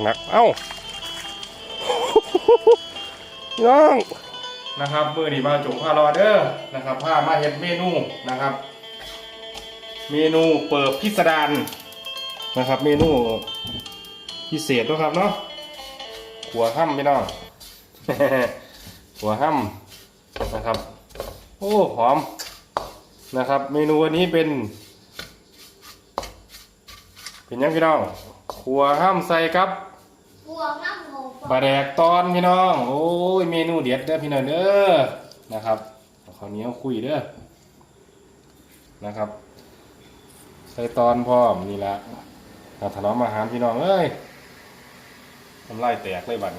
เป็นนักเอ้าน้องนะครับมือนี้มาจุกพารอเดอร์นะครับพามาเห็ดเมนูนะครับ เมนูเปิดพิสดารนะครับ เมนูพิเศษด้วยครับเนาะหัวห้ำพี่น้องหัวห้ำนะครับ โอ้หอมนะครับ เมนูวันนี้เป็น เป็นยังพี่น้องขัวห้ำใส่ครับ วกน้ำหมูปลาแดกตอนพี่น้อง โอ้ยเมนูเด็ดเด้อพี่น้องเด้อนะครับเอาข้าวเหนียวคุยเด้อนะครับ ใส่ตอนพร้อมนี่ละเอาถนอมอาหารพี่น้องเอ้ยทำลายแตกเลยบัด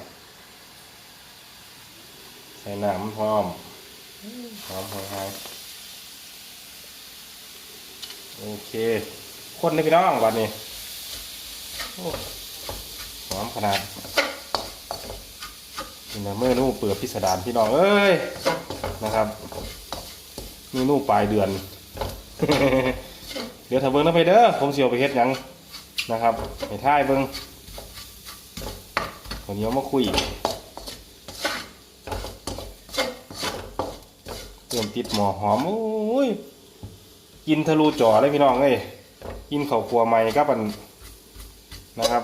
ใส่น้ำมันพร้อมหอมหอยๆโอเค คนเลยพี่น้องบัดนี้ หอมขนาดนี่นะเมื่อนู่เปิดพิสดารพี่น้องเอ้ยนะครับเมนูปลายเดือน เดี๋ยวถ้าเบิ้งนะไปเด้อผมเสียวไปเฮ็ดยังนะครับให้ท่ายเบิ้งคนนี้มาคุยเติมติดหมอหอมโอ้ยกินทะลุจ่อเลยพี่น้องเอ้ยกินข้าวครัวใหม่กับอันนะครับ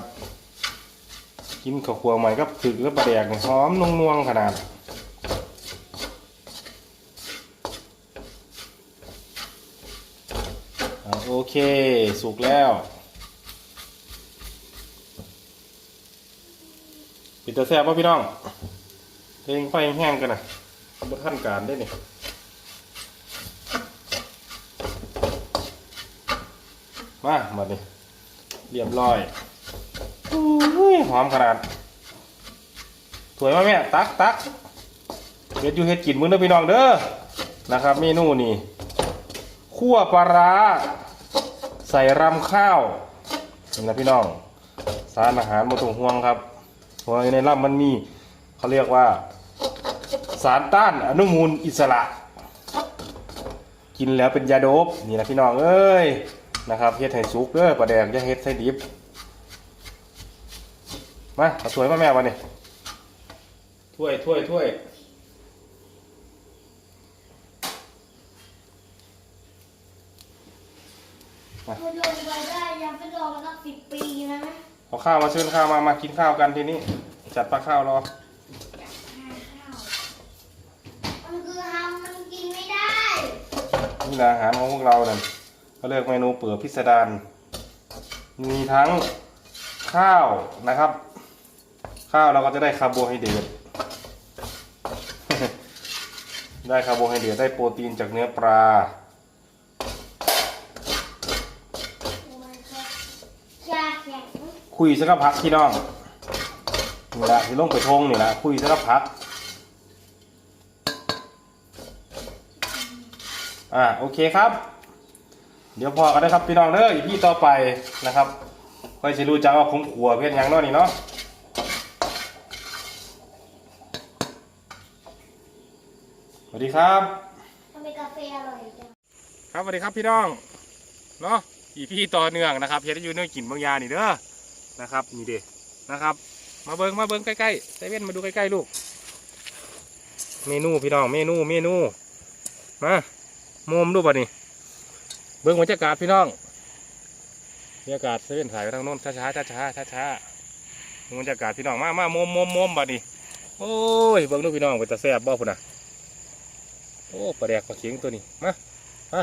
กินข้าวคั่วใหม่กับถึกแล้วปลาแดกเนี่ยหอมนวงๆขนาดโอเค สุกแล้วปิดตาแซ่บป่ะพี่น้องเร่งไฟแห้งกันนะบนขั้นการได้เนี่ยมาหมดเลยเรียบร้อย อุ้ยหอมขนาดถวยมาแม่ตักตักเฮ็ดอยู่เฮ็ดกินมือเด้อพี่น้องเด้อนะครับเมนูนี่คั่วปลาร้าใส่รำข้าวนี่นะพี่น้อง สารอาหารบ่ต้องห่วงครับเพราะว่าในรำมันมีเขาเรียกว่า สารต้านอนุมูลอิสระ กินแล้วเป็นยาโดบนี่นะพี่น้องเอ้ยนะครับเฮ็ดให้สุกเด้อปลาแดกอย่าเฮ็ดใส่ดิบ มาเอาถ้วยมาแม่วันนี้ถ้วยถ้วยถ้วยมันลงไปได้ยังไม่รอมาตั้งสิบปีนะเอาข้าวมาเชิญข้าวมามากินข้าวกันทีนี้ จัดปลาข้าวรอมันคือทำมันกินไม่ได้นี่แหละอาหารของพวกเราเนี่ยเขาเรียกเมนูเปิดพิสดารมีทั้งข้าวนะครับ ข้าวเราก็จะได้คาร์โบไฮเดรตได้คาร์โบไฮเดรตได้โปรตีนจากเนื้อปลาขุยสักพักพี่น้องนี่ละที่ลงไปทงนี่ละคุยสักพักอ่าโอเคครับ เดี๋ยวพอกันได้ครับพี่น้องเด้ออีพี่ต่อไปนะครับค่อยจะรู้จักว่าผมขัวเพชรยังเนาะนี่เนาะ สวัสดีครับทำไมกาแฟอร่อยจังครับสวัสดีครับพี่น้องเนาะอีพี่ต่อเนื่องนะครับเฮ็ดให้อยู่เนื้อกินบางอยางนี่เด้อนะครับนี่เด้นะครับ มาเบิ้งมาเบิ้งใกล้ๆไซเว่นมาดูใกล้ๆลูก เมนูพี่น้องเมนูเมนูมาโมมดูบ่นี่เบิ้งบรรยากาศพี่น้องบรรยากาศเซเว่นถ่ายไปทางโน้นช้าๆช้าๆช้าๆช้าๆบรรยากาศพี่น้องมามาโมมโมมโมมบ่นี่โอ้ยเบิ้งดูพี่น้องเป็นตาแซ่บบ่พุ่นน่ะ โอ้ปลาแดกปลาเข็งตัวนี้ มา มา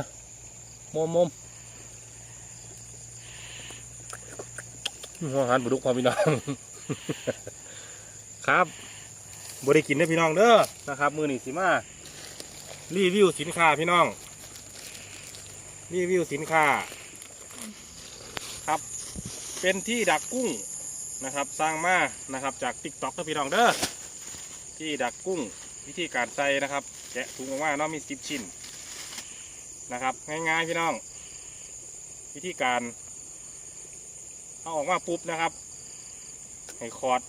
โมมโมมหัวหันบุดุกความพี่น้อง ครับบริกินได้พี่น้องเด้อนะครับ มือหนี่สิมา รีวิวสินค้าพี่น้อง รีวิวสินค้า ครับ เป็นที่ดักกุ้งนะครับสร้างมานะครับจากติ๊กต็อกพี่น้องเด้อที่ดักกุ้งวิธีการใส่นะครับ แกะถุงออกมาเนาะมีสิบชิ้นนะครับ ง่ายๆพี่น้อง วิธีการเอาออกมาปุ๊บนะครับ ให้คอร์ด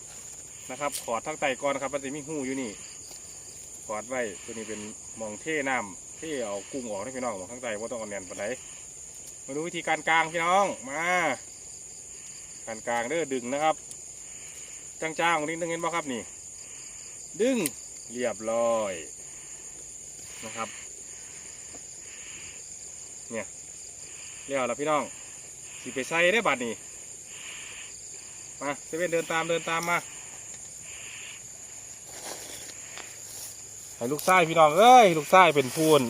นะครับขอดทั้งไตก่อนนะครับมันจะมีหูอยู่นี่ขอดไว้ตัวนี้เป็นมองเท่น้ำเท่เอากุ้งออกให้พี่น้องมองข้งใต้ว่าต้องเอาแน่นปานมาดูวิธีการกลางพี่น้องมาการกลางเด้อดึงนะครับจ้างๆนิดนึงเห็นบ่ครับนี่ ดึงเรียบร้อย นะครับ เนี่ยเรียบแล้วพี่น้องสิไปใส่ได้บัดนี้มาเซเว่นเดินตามเดินตามมาให้ลูกไส้พี่น้องเอ้ยลูกไส้เป็นพูน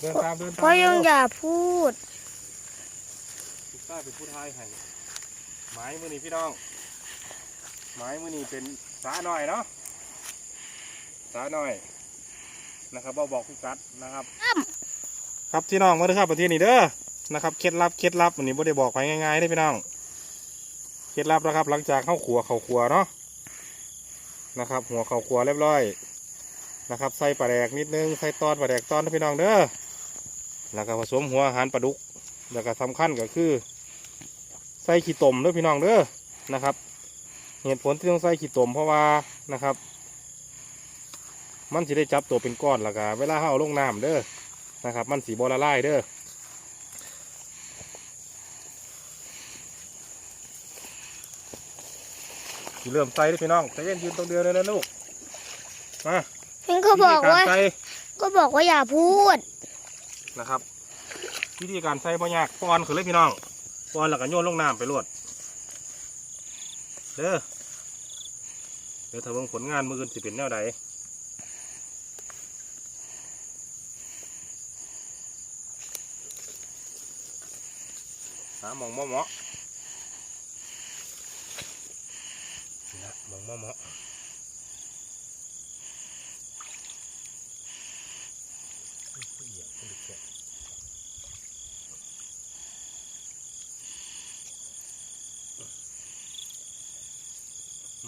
เดินตามเดินตามพ่อยังเร็วอย่าพูดลูกไส้เป็นผู้ทายให้ไม้มือนี้พี่น้อง ไม้มือนี้เป็นสาหน่อยเนาะสาหน่อย นะครับบอบอกพี่กัดนะครับ ครับพี่น้องมาเด้อครับประเทศนี้เด้อนะครับเคล็ดลับเคล็ดลับวันนี้บ่ได้บอกไปง่ายๆได้อพี่น้องเคล็ดลับนะครับ หลังจากเข้าขัวเข้าขัวเนาะนะครับ หัวเข้าขัวเรียบร้อยนะครับใส่ปลาแดกนิดนึงใส่ตอนปลาแดกตอนนะพี่น้องเด้อแล้วก็ผสมหัวอาหารปลาดุกแล้วก็สำคัญก็คือใส่ขี้ตมเด้อพี่น้องเด้อนะครับ เหตุผลที่ต้องใส่ขี้ตมเพราะว่านะครับ มันจะได้จับตัวเป็นก้อนแล้วก็เวลาเขาเอาลงน้ำเด้อนะครับ มันสีบอละลายเด้อสิเริ่มใส่เด้อพี่น้องใจเย็นยืนตรงเดียวเลยนะลูกมาเพิ่งก็บอกว่าวิธีรใส่ก็บอกว่าอย่าพูดนะครับวิธีการใส่บ่ยากป้อนคือเลยพี่น้องป้อนแล้วก็โยนลงน้ำไปรวดเด้อเดี๋ยวถ้าเบิ่งผลงานมืออื่นสิเป็นแนวใดหาห มองมาะเหมาะนี่นะมองมาะเหมาะ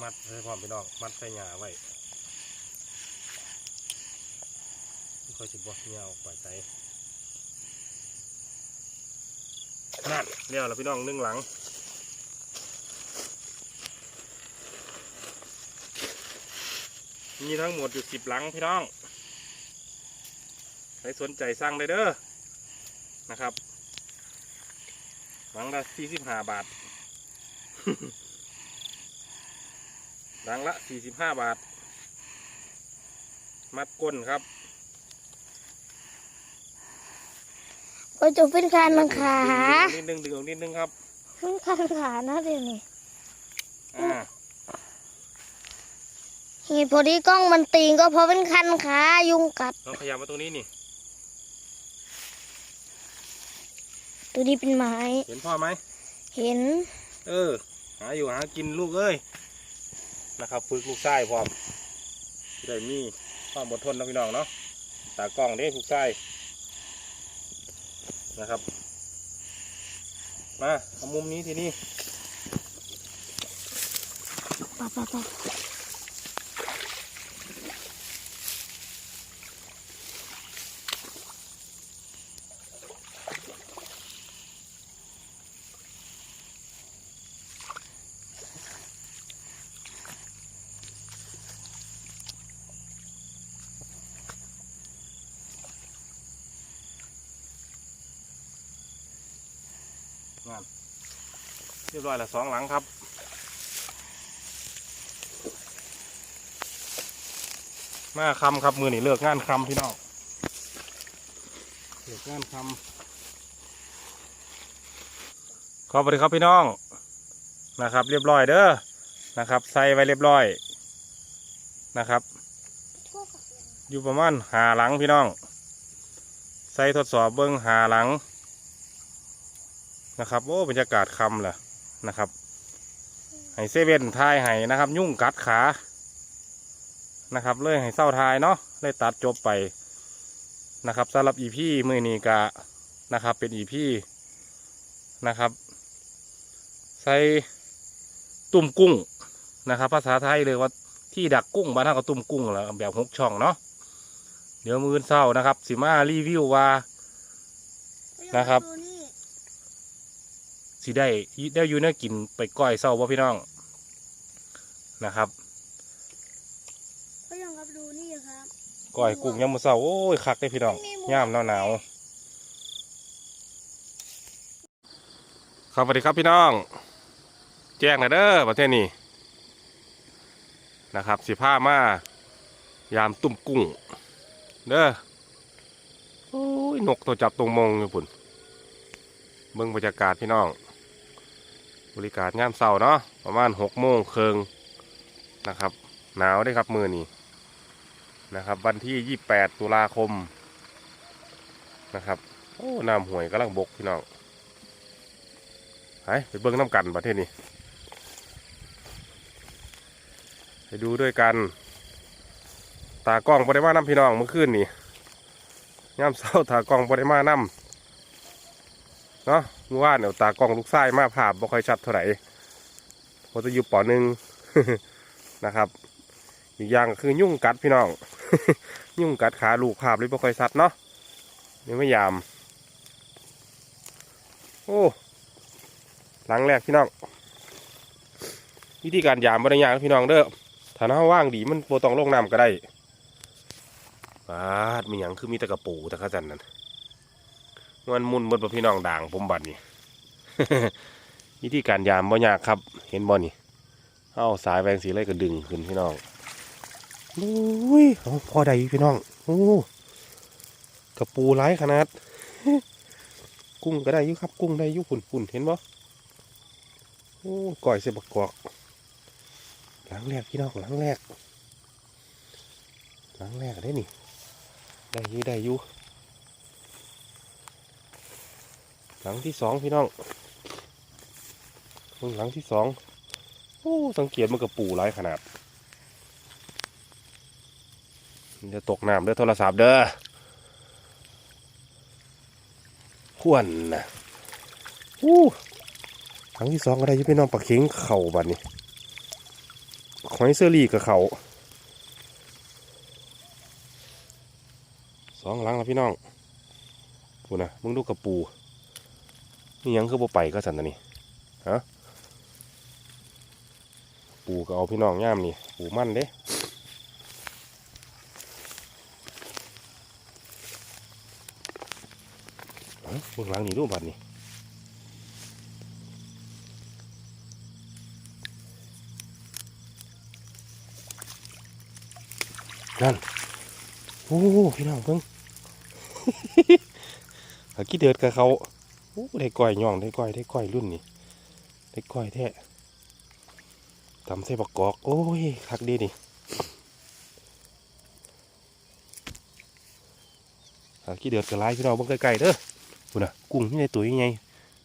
มัดใส่พร้อมพี่น้อง มัดใส่หญ้าไว้ค่อยสิบ่เหี่ยวออกไปใส่นั่น เรียวแล้วพี่น้องนึ่งหลังมีทั้งหมดอยู่สิบหลังพี่น้องใครสนใจสั่งเลยเด้อนะครับหลังละสี่สิบห้าบาท หลังละสี่สิบห้าบาท มัดก้นครับ ก็จะเป็นการลังขาดึงนิดนึงดึงออกนิดนึงครับเป็นการขานะเดี๋ยวนี้อ่าเหตุผลที่กล้องมันตีงก็เพราะเป็นคันขายุงกัดลองขยับมาตรงนี้นี่ ตัวนี้เป็นไม้ เห็นพ่อไหม เห็น เออ หาอยู่หากินลูกเอ้ย นะครับฝึกลูกไส้พร้อมจะได้มีความอดทนนะพี่น้องเนาะตากล้องเด้ลูกไส้ นะครับ มาเอามุมนี้ทีนี้ปะปะปะ เรียบร้อยล้วสองหลังครับมาคำครับมือนี่เลิกงานคำพี่น้องเลิกงานคำขอบคุณครับพี่น้องนะครับ เรียบร้อยเด้อนะครับ ใส่ไว้เรียบร้อยนะครับ อยู่ประมาณหาหลังพี่น้อง ใส่ทดสอบเบิ้องหาหลังนะครับโอ้บรรยากาศคำแหละ นะครับให้เซเว่นทายให้นะครับ ยุ่งกัดขานะครับ เลยให้เศร้าทายเนาะเลยตัดจบไปนะครับสำหรับอีพี่มือนีกะนะครับ เป็นอีพี่นะครับ ใส่ตุ่มกุ้งนะครับ ภาษาไทยเลยว่าที่ดักกุ้งบ้านเราก็ตุ่มกุ้งแหล้วแบบหกช่องเนาะเดี๋ยวมือเศร้านะครับ สิมารีวิวว่านะครับ สิได้ได้อยู่เนื้อกินไปก้อยเศร้าบ่พี่น้องนะครับก็ยังครับดูนี่ครับก้อยกุ้งยำมือเศร้าโอ้ยคักได้พี่น้องย่ามหนาวหนาวๆครับสวัสดีครับพี่น้อง แจ้งหนะเด้อประเทศนี้นะครับสิผ้ามายามตุ่มกุ้งเด้อโอ้ยนกตัวจับตรงมงอยู่ปุ่นเบิ่งบรรยากาศพี่น้อง บริการงามเศร้าเนาะประมาณหกโมงเคิงนะครับ หนาวได้ครับมือนี้นะครับ วันที่28ตุลาคมนะครับโอ้น้ำห่วยกำลังบกพี่น้องไปไปเบิ้งน้ำกันประเทศนี้ไปดูด้วยกัน ตากล้องปริมาน้ำพี่น้องเมื่อคืนนี่ย่ำเศร้าตากล้องปริมาน้ำเนาะ เมื่อวานเนี่ยตากล้องลูกไส้มาภาพบ่ค่อยชัดเท่าไหร่พราะจะอยู่ปอหนึ่งนะครับอีกอย่างคือยุ่งกัดพี่น้อง ยุ่งกัดขาลูกภาพเลยบ่ค่อยชัดเนาะนี่ไม่ยาม โอ้หลังแรกพี่น้อง วิธีการยามบริยางพี่น้องเด้อถ้าน้าว่างดีมันโบต้องลงน้ำก็ได้ปาดมีหยังคือมีตะกะปูตะขจันนั่น มันมุนบนพี่น้องด่างผมบัดนี่วิธีการยามบ่ยากครับ เห็นบ่นี่เอาสายแวงสีเลยก็ดึงขึ้นพี่น้องโอ้ยพอได้อยู่พี่น้องโอ้กระปูร้ายขนาด กุ้งก็ได้ยู่ครับ กุ้งได้อยู่ปุ่นๆเห็นบ่โอ้ก่อยเสบกกอกหลังแรกพี่น้องหลังแรกหลังแรกได้นี่ได้ยูได้ยู หลังที่สองพี่น้องเบิ่งหลังที่สองโอ้สังเกตมันกับปูหลายขนาดมันจะตกน้ำเด้อโทรศัพท์เด้อขวนนะอู้หลังที่สองก็ได้อยูพี่น้องปลาเข็งเข่าบัดนี้หอยเซอรี่กับเขาสองหลังแล้วพี่น้องปูนะมึงดูกระปู นี่ยังคือบ่ไปก็สันนี่ฮะปูก็เอาพี่น้องย่ามนี่ ปูมั่นเด้เอ้าเบื้องหลังนี่รูปบัดนี่นั่นโอ้พี่น้องเพิ่งกี้เดือดกับเขา โอ้ได้ก้อยย่องได้ก้อยได้ก้อยรุ่นนี่ได้ก้อยแท้ตำใส่บักกอก โอ้ยคักดีนี่หากี้เดือดกับลายพี่น้องเบิ่งไกลๆเด้อพุ่นน่ะกุ้งนี่ในตัวยังไง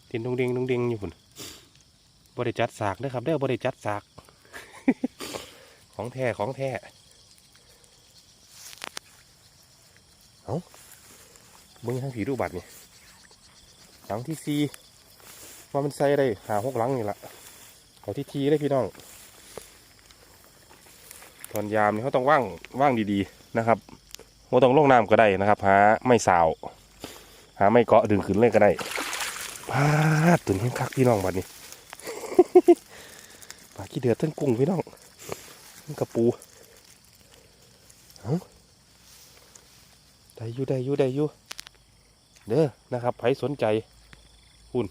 เต้นดงเด้งดงเด้งอยู่พุ่นบ่ได้จัดสากเด้อครับเด้อบ่ได้จัดสาก ของแท้ของแท้เอาเบิ้งทางผีรูปบัตรนี่ หลังที่ซีว่ามันใส่ได้หาหกหลังนี่ละเอาที่ทีเลยพี่น้องตอนยามนี่เขาต้องว่างว่างดีๆนะครับว่าต้องลงน้ำก็ได้นะครับ หาไม่สาว หาไม่เกาะดึงขึ้นเลยก็ได้พาตุ่นให้คักพี่น้องบัดนี้ปลาขี้เดือดทั้งกุ้งพี่น้องทั้งกระปูเอได้อยู่ได้อยู่ได้อยู่เด้อนะครับใครสนใจ หุ่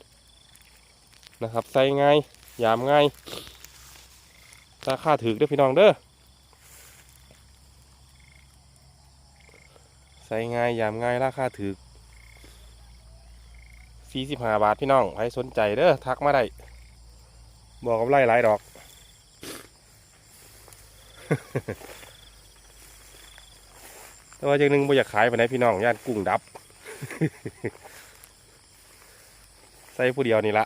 นะครับ ใส่ง่ายยามง่ายราคาถือเด้อพี่น้องเด้อใส่ง่ายยามง่ายราคาถือสี่สิบห้าบาทพี่น้องใครสนใจเด้อทักมาได้บอกกับไล่หลายดอก แต่ว่าอย่างหนึ่งบ่อยากขายไปไหนพี่น้องย่านกุ้งดับ ใส่ผู้เดียวนี่ละ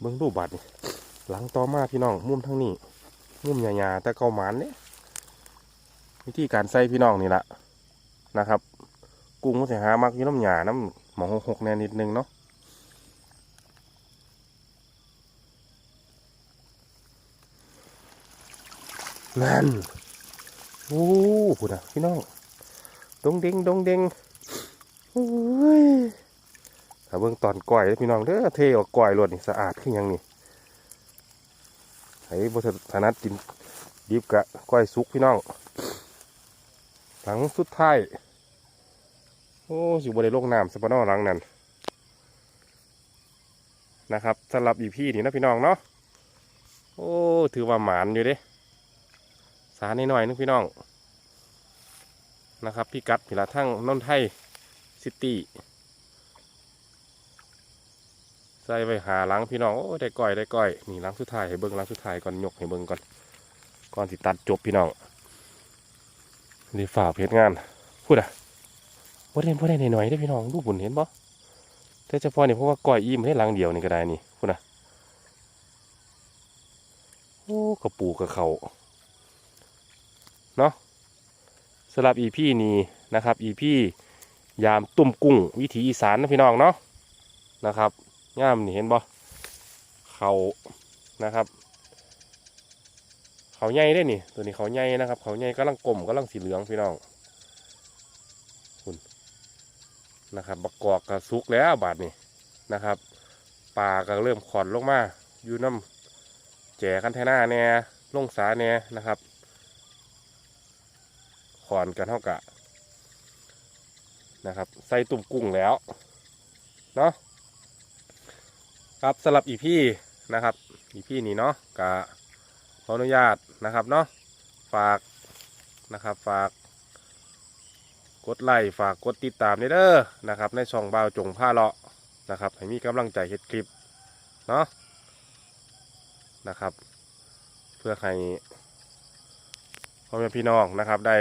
เบิ้งรูปบัตรหลังต่อมาพี่น้องมุมทั้งนี้มุมหยาๆแต่เกาหมานเนี่ยวิธีการใส่พี่น้องนี่ละนะครับ กุ้งมันจะหามักยู่น้ำหยาน้ำหมองหกแน่นิดนึงเนาะนั่น โอ้พูดนะพี่น้อง ดงเด้งดงเด้งโอ้ยถ้าเบิ่งตอนก่อยพี่น้องเด้อเทออกก่อยรวดนี่สะอาดขึ้นยังนี่ไอ้บถนัดกินดิบกะก้อยสุกพี่น้องหลังสุดท้าย โอ้อยู่บริโลกน้ำสปานอหลังนั้นนะครับสำหรับอีพี่นี่นะพี่น้องเนาะโอ้ถือว่าหมานอยู่เด้ สาหน่อยๆนึงพี่น้องนะครับพี่กัดพิลาทั้งนนไทยซิตี้ใส่ไปหาหลังพี่น้องโอ้ได้ก้อยได้ก้อยนี่หลังสุดท้ายให้เบิ้งหลังสุดท้ายก่อนยกให้เบิ้งก่อนก่อนสิตัดจบพี่น้องนี่ฝ่าเพชรงานพูดอะบ่ได้บ่ได้หน่อยๆได้พี่น้องดูบุญเห็นบ่แต่เฉพาะนี่เพราะว่าก้อยอิ่มให้หลังเดียวนี่ก็ได้นี่พุ่นน่ะโอ้กระปูกระเข่า เนาะสำหรับอีพี่นี้นะครับอีพี่ยามตุ่มกุ้ง วิถีอีสานนะพี่น้องเนาะนะครับย่ามนี่เห็นบ่เขานะครับเขาใหญ่ได้นี่ ตัวนี้เขาใหญ่นะครับ เขาใหญ่กำลังกลมกำลังสีเหลืองพี่น้องคุณนะครับบักกอกก็สุกแล้วบาดนี้นะครับปลาก็เริ่มขอนลงมาอยู่น้ำแจกันแทน้าแน่ลงสาแน่นะครับ ขอนกันเท่ากับนะครับ ใส่ตุ่มกุ้งแล้วเนาะครับสำหรับอีพี่นะครับอีพี่นี่เนาะกะขออนุญาตนะครับเนาะฝากนะครับฝากกดไลค์ฝากกดติดตามเด้อนะครับ ในช่องบ่าวจงผ้าเลาะนะครับ ให้มีกำลังใจเฮ็ดคลิปเนาะนะครับ เพื่อให้พ่อแม่พี่น้องนะครับได้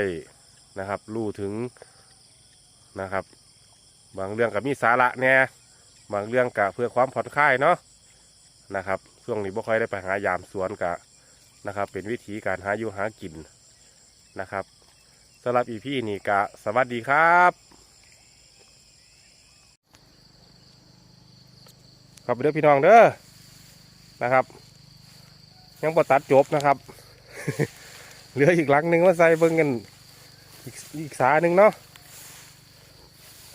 นะครับรู้ถึงนะครับ บางเรื่องกับมีสาระแน่บางเรื่องกับเพื่อความผ่อนคลายเนาะนะครับช่วงนี้บ่ค่อยได้ไปหายามสวนกะนะครับ เป็นวิธีการหาอยู่หากินนะครับสำหรับอีพีนี้กะสวัสดีครับครับเด้อพี่น้องเด้อนะครับ ยังบ่ตัดจบนะครับ เหลืออีกหลังหนึ่งมาใส่เบิ่งกัน อีกสาหนึ่งเนาะ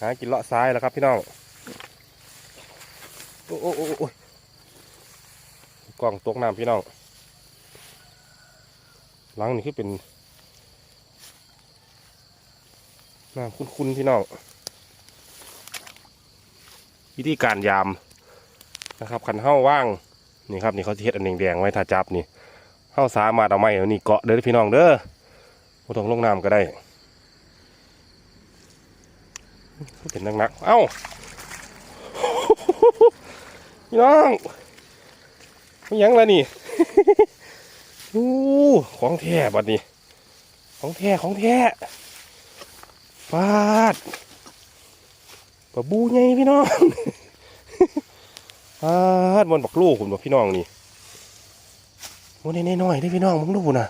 หากินเลาะซ้ายแล้วครับพี่น้องโอ้โอ้โอ้กล่องตกน้ำพี่น้องหลังนี่คือเป็นน้ำคุ้นๆพี่น้องวิธีการยามนะครับขันเห้าว่างนี่ครับนี่เขาเฮ็ดอันแดงๆไว้ถ้าจับนี่เห้าสามารถเอาไม้เอานี่เกาะเด้อพี่น้องเด้อบ่ต้องลงน้ำก็ได้ เป็นนักๆเอ้าพี่น้องไม่ยังละนี่โอ้ของแท้บัดนี้ ของแท้ของแท้ฟาดปะบูไงพี่น้องฟาดมันบักลูกคุณบอกพี่น้องนี่มันน้น้อยได้พี่น้องมึงดูนะ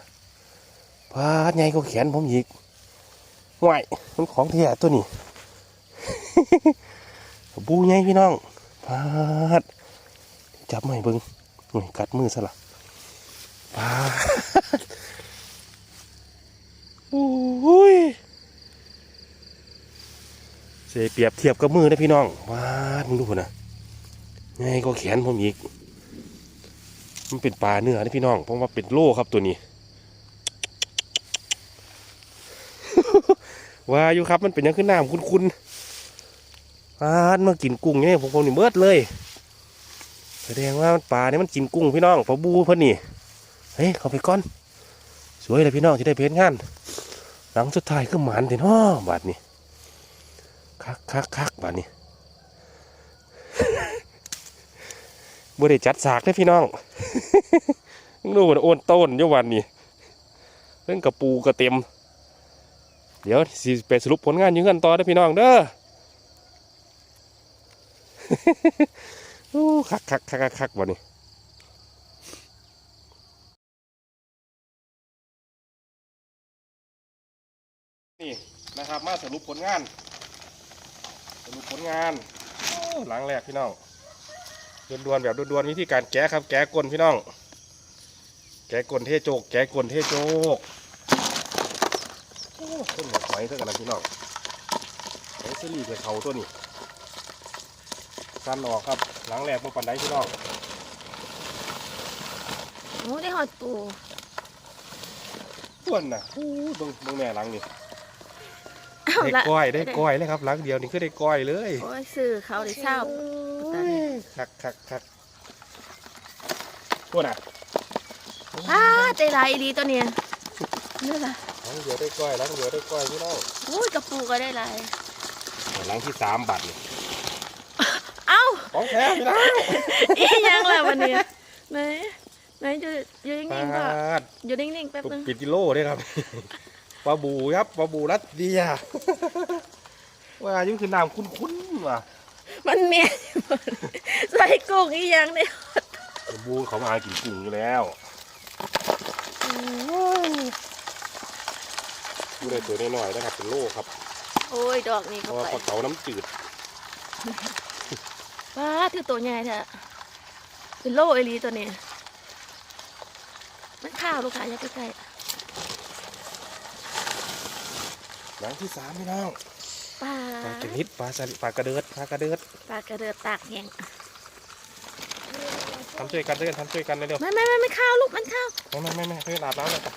ฟาดไงก็แขนผมอีกห่วยมันของเทียตัวนี้ บูไงพี่น้องฟาดจับไม่เบิ้งโอ้ยกัดมือซะละฟาดโอ้ยเสียเปรียบเทียบกับมือนะพี่น้องว้าดมึงดูคนนะไงก็แขนผมอีก มันเป็นปลาเนื้อนะพี่น้องเพราะว่าเป็นโล่ครับตัวนี้ว่าอยู่ครับมันเป็นยังขึ้นน้ำคุ้นๆ ว้าดมากินกุ้งเนี่ยผมผมนี่เบิดเลยแสดงว่าปลาเนี่ยมันกินกุ้งพี่น้องปลาบูเพิ่นนี่เฮ้ยเขาไปก่อน สวยเลยพี่น้องที่ได้เพชรงาน หลังสุดท้ายคือหมานเถอะเนาะบาดนี้คักคักคักบาดนี้บ่ได้จัดสากเลยพี่น้องดูมันโอนต้นยวันนี้เรื่องกระปูกระเต็ม เดี๋ยวสิไปสรุปผลงานยังกันต่อเด้พี่น้องเด้อ โอ้คักคักคักคักคักบาดนี้นี่นะครับมาสรุปผลงาน สรุปผลงานโอ้หลังแรกพี่น้องดวนๆแบบดวนๆวิธีการแกะครับ แกะกลนพี่น้อง แกะกลนเทโจก แกะกลนเทโจกต้นหมกไม้เท่ากันนะพี่น้องไอ้ซีรีกับเขาตัวนี้ สั้นออกครับ หลังแรกมาปันไดพี่น้องโอ้ได้หอดปูต้วนน่ะโอ้เบิ่งเบิ่งแม่หลังนี่ได้ก้อยได้ก้อยเลยครับหลังเดียวนี่คือได้ก้อยเลยโอ้ยซื้อเขาได้เศร้าคักคักคักพวกน่ะอ้าใจร้ายดีตัวเนี้ยนี่ล่ะหลังเดียวได้ก้อยหลังเดียวได้ก้อยพี่น้องโอ้ยกระปูก็ได้หลายหลังที่สามบัตรนี่เอ้า ของแท้พี่น้องอีหยังล่ะวันนี้ไหนไหนอยู่อยู่นิ่ปางๆก่อนดอยู่นิ่งๆแป๊บนึงปิดกิโลด้วยครับปลาบูครับปลาบูรัสเดียว่ายุ่งคือน้ำคุ้นๆว่ะมันเมียนใส่กุ้งอีหยังเนี่ยปลาบูเขามาหากินกุ้งอยู่แล้วดูได้ตัวน้อยๆนะครับเป็นโลครับ โอ้ยดอกนี้เพเข้าราะว่าไปปลาเก๋าน้ำจืด ว้าถือตัวใหญ่แท้เป็นโลเอหลีตัวนี้มันข้าวลูกค้าอย่าไปใกล้หลังที่สามพี่น้องปลาปลาชนิดปลาสลิดปลากระเดิดปลากระเดิดปลากระเดือดตากแห้งทำช่วยกันด้วยกันทำช่วยกันเร็วไม่ไม่ไม่ไม่ข้าวลูกมันข้าวๆไม่ไม่ไม่ไม่ช่วยอาบน้ำเลยครับ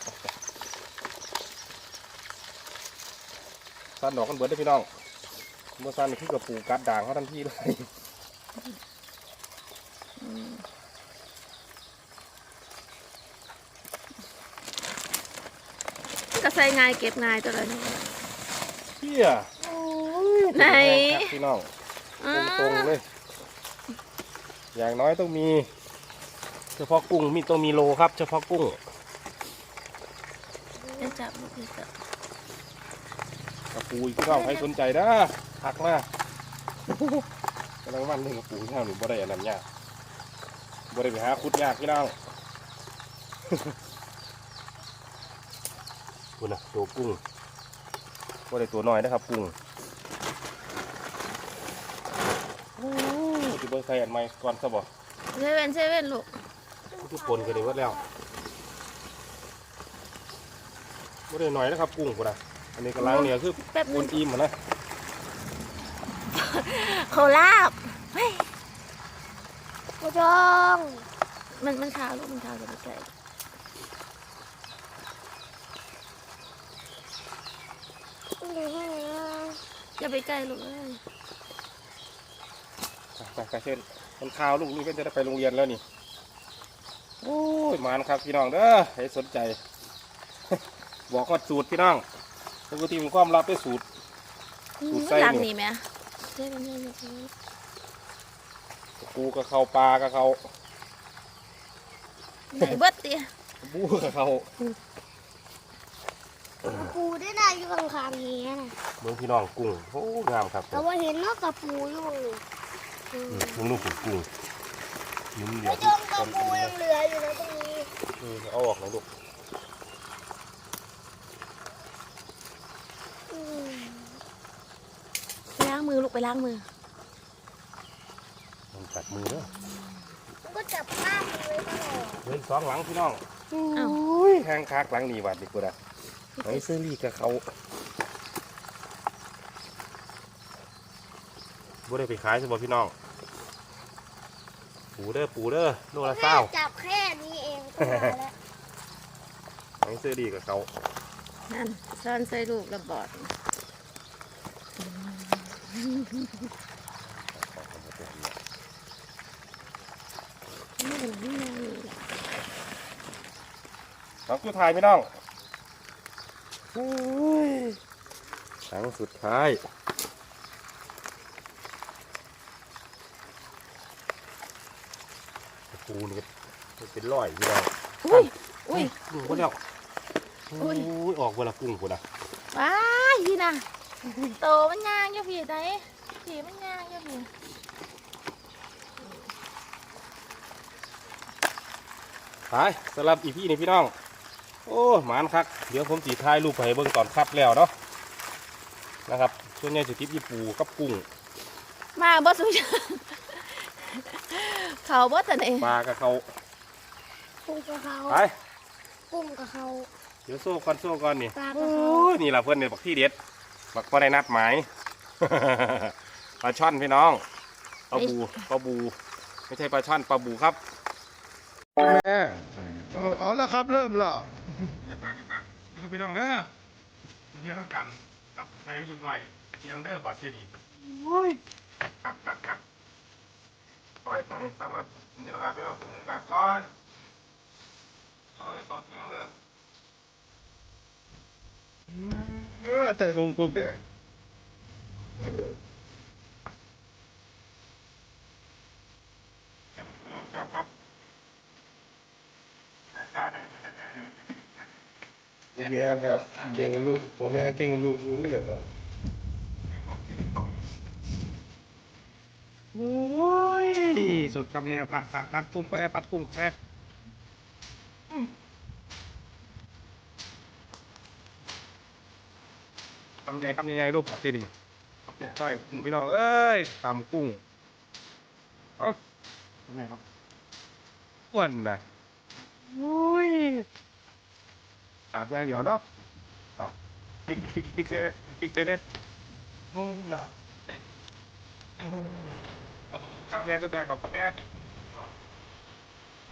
สั้นดอกกันเบิดได้อพี่น้องเมื่อสั้นนี่คือกระปูกัดด่างเขาทันทีเลย ก็ใส่ง่ายเก็บง่ายตัวละนี้เฮียไหนครับพี่น้องอ่าตรงๆเลย อย่างน้อยต้องมี เฉพาะกุ้งมีต้องมีโลครับ เฉพาะกุ้งเดี๋ยวจับลูกนี่จับกระปูอีกพี่น้องใครสนใจนะทักมากำลังวันเรื่องกระปูที่เราหนูบ่ได้อันนั้นยากบ่ได้ไปหาคุดยากพี่น้องคุณนะตัวกุ้งบ่ได้ตัวน้อยนะครับกุ้งโอ้ยจะเบิ่งใส่อันใหม่ก่อนซะบ่เซเว่นเซเว่นลูกทุกคนกันเลยว่าแล้วบ่ได้น้อยนะครับกุ้งพุ่นน่ะอันนี้กำลังเนี่ยคือแป๊บนึอุ่งนอิ่มอะนะเขาลาบเฮ้ยกระ จองมันมันข้าวลูกมันข้าวจะไปใกล้อย่าไปใกล้ลูกเอ้ยไปไปเช่นมันข้าวลูกนี่ก็จะได้ไปโรงเรียนแล้วนี่โอ้ยมานครับพี่น้องเด้อให้สนใจ บอกว่าสูตรพี่น้องปกติผมความลับด้วยสูตรสูตรไส้หลังนี่นี่ไหม เซเว่นเซเว่นเซเว่นปูกับเขาปลากับเขาไหนเบิดเตียบูกับเขาปูได้ได้อยู่ข้างๆเฮียน่ะเมืองพี่น้องกุ้งโอ้งามครับแต่ว่าเห็นเนาะกับปูอยู่อืมเมืองลูกกุ้งกุ้งยิ้มเดีกยวระจองกับปูยังเหลืออยู่นะตรงนี้อืมเอาออกหน่อยลูกอืมไปล้างมือลูกไปล้างมือ มันกัดมือเด้อมันก็จับข้ามเลยตลอดเดินสองหลังพี่น้องอ้าวอุ้ยแห้งคักหลังนี่บาดดีกว่านะไอ้เสื้อลีกับเขาบ่ได้ไปขายใช่บ่พี่น้อง ปูเด้อปูเด้อโลละเศร้าจับแค่นี้เองก็มาแล้วไอ้เสื้อดีกับเขานั่นซ่อนใส่ลูกระบอด นี่เป็นนี่นะนี่แหละหลังสุดท้ายพี่น้องอุ้ยหลังสุดท้ายปูนี่ก็เป็นร้อยพี่น้องอุ้ยอุ้ยกุ้งคนเดียวอุ้อุ้ยยออกเวลากุ้งคนอะว้ายพี่น่ะโตมันยางอยู่พี่ไหนพี่มันยางอยู่พี่ ไปสำหรับอีพี่นี่พี่น้อง โอ้หมานคัก เดี๋ยวผมสีท้ายรูปให้เบิ่งตอนคัดแล้วเนาะนะครับส่วนใหญ่จะติดอีปูกับกุ้งมาบ่สุชาเขาบ่ตันเองปลากับเขาปูกับเขาไปกุ้งกับเขาเดี๋ยวโซ่ก่อนโซ่ก่อนนี่ปลากับโอ้เขายนี่ล่ะเพื่อนเนี่ยบักที่เด็ดบักพอได้นัดหมายปลาช่อนพี่น้องปลาบูปลาบู ไม่ใช่ปลาช่อนปลาบูครับ เอาเอาแล้วครับเริ่มแล้วพี่น้องเด้อเดี๋ยวกันกับในสุดหน่อยยังเด้อบัตรที่ดีโอ้ยครับครับครับโอ้ยต้องทำแบบเดี๋ยวครับเดี๋ยวแบบก่อนโอ้ยต้องทำเลยเออแต่กูกูเด้อครับครับ เมียครับเก่งลูกผมแม่เก่งลูกลูกนี่เหรอโอ้ยสุดกำเนี่ยปัดปัดปัดปุ่มแปปัดปุ่มแปะทำยังไงทำยังไงลูกสิดิใช่พี่น้องเอ้ยตำกุ้งเอ้าทำไมครับอ้วนนะโอ้ย ตากแรงเดี๋ยวเนาะเอาพ